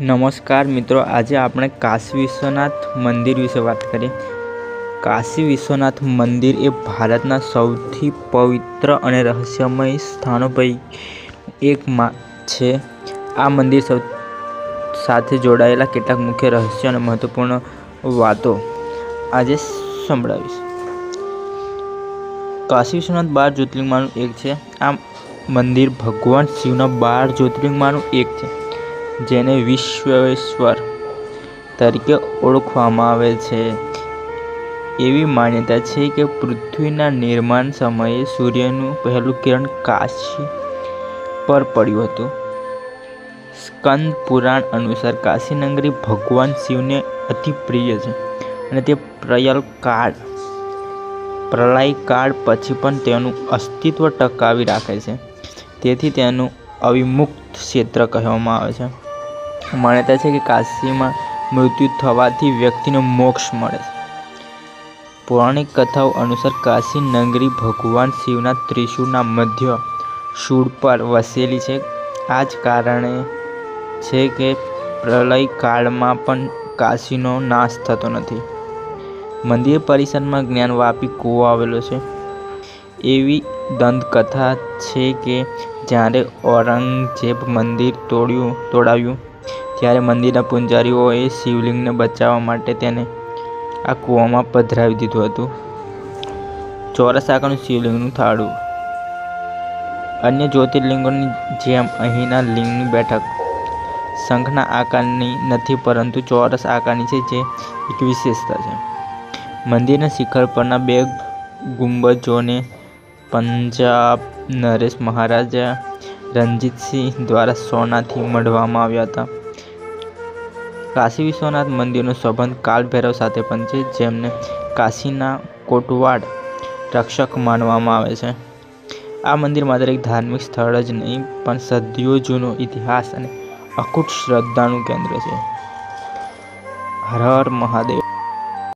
નમસ્કાર મિત્રો, આજે આપણે કાશી વિશ્વનાથ મંદિર વિશે વાત કરીએ. કાશી વિશ્વનાથ મંદિર એ ભારતના સૌથી પવિત્ર અને રહસ્યમય સ્થાનો પૈકી એક છે. આ મંદિર સૌ, સાથે જોડાયેલા કેટલાક મુખ્ય રહસ્યો અને મહત્વપૂર્ણ વાતો આજે સંભળાવીશ. કાશી વિશ્વનાથ બાર જ્યોતિર્લિંગમાંનું એક છે. આ મંદિર ભગવાન શિવના બાર જ્યોતિર્લિંગમાંનું એક છે. જેને વિશ્વેશ્વર તરીકે ઓળખવામાં આવે છે. એવી માન્યતા છે કે પૃથ્વીના નિર્માણ સમયે સૂર્યનું પહેલું કિરણ કાશી પર પડ્યું હતું. સ્કંદ પુરાણ અનુસાર કાશી નગરી ભગવાન શિવને અતિ પ્રિય છે અને તે પ્રયલ કાળ પ્રલય કાળ પછી પણ તેનું અસ્તિત્વ ટકાવી રાખે છે. તેથી તેનું અવિમુક્ત ક્ષેત્ર કહેવામાં આવે છે. માન્યતા છે કે કાશીમાં મૃત્યુ થવાથી વ્યક્તિને મોક્ષ મળે છે. પૌરાણિક કથાઓ અનુસાર કાશી નગરી ભગવાન શિવના ત્રિશુળના મધ્ય શૂળ પર વસેલી છે. આ જ કારણે છે કે પ્રલય કાળમાં પણ કાશીનો નાશ થતો નથી. મંદિર પરિસરમાં જ્ઞાનવાપી કૂવો આવેલો છે. એવી દંતકથા છે કે જ્યારે ઔરંગઝેબ મંદિર તોડ્યું તોડાવ્યું ત્યારે મંદિરના પૂજારીઓએ શિવલિંગને બચાવવા માટે તેને આ કૂવામાં પધરાવી દીધું હતું. ચોરસ આકારનું શિવલિંગનું થાળું. અન્ય જ્યોતિર્લિંગોની જેમ અહીંના લિંગની બેઠક. શંખના આકારની નથી, પરંતુ ચોરસ આકારની છે, જે એક વિશેષતા છે. મંદિરના શિખર પરના બે ગુંબજોને પંજાબ નરેશ મહારાજા રણજીતસિંહ દ્વારા સોનાથી મઢવામાં આવ્યા હતા. કાશી વિશ્વનાથ મંદિરનો સંબંધ કાલભૈરવ સાથે પણ છે, જેમને કાશીના કોટવાડ રક્ષક માનવામાં આવે છે. આ મંદિર માત્ર એક ધાર્મિક સ્થળ જ નહીં, પણ સદીઓ જૂનો ઇતિહાસ અને અકૂટ શ્રદ્ધાનું કેન્દ્ર છે. હર હર મહાદેવ.